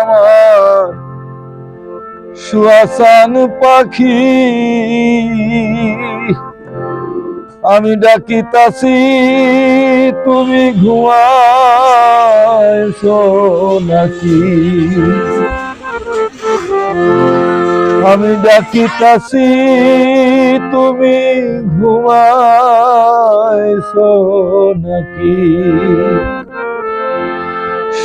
আমার সুয়াসান পাখি। আমি ডাকিতাছি তুমি ঘুমাইছো নাকি? আমি ডাকিতাছি তুমি ঘুমাইছো নাকি?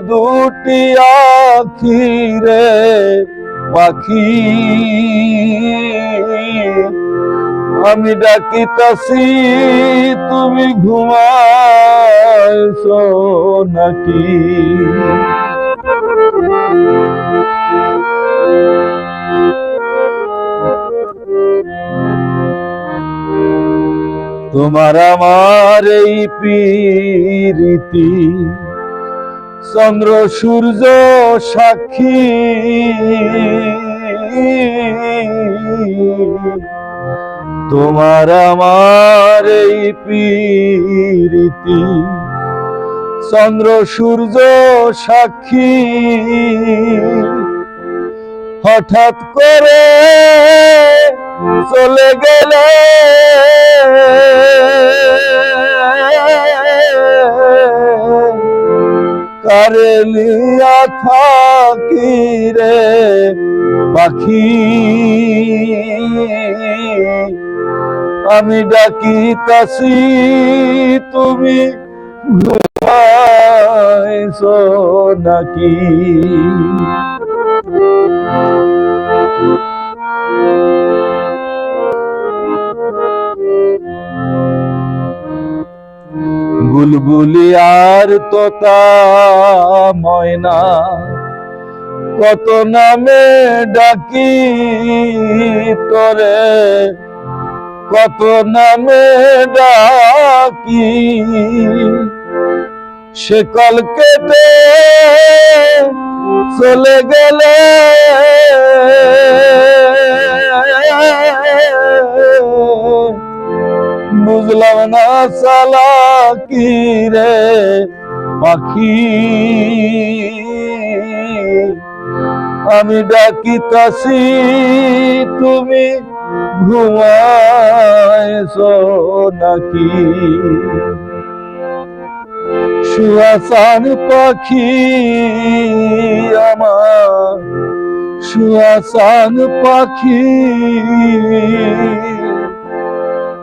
দুটি আখিরে পাখি। আমি ডাকিতাছি তুমি ঘুমাইছো নাকি? তোমার আমার এই প্রীতি চন্দ্র সূর্য সাক্ষী। তোমার আমার এই প্রীতি। চন্দ্র সূর্য সাক্ষী। হঠাৎ করে চলে গেলে থাকি রে পাখি। আমি ডাকিতাছি তুমি ঘুমাইছো নাকি? বুলবুলি আর তোতা ময়না কত নামে ডাকি তোরে, কত নামে ডাকি সে কল কেটে চলে গেলে বুঝলাম না সালা কি রে পাখি? আমি ডাকিতাছি, তুমি ঘুমাইছো নাকি? সুয়াসান পাখি আমার সুয়াসান পাখি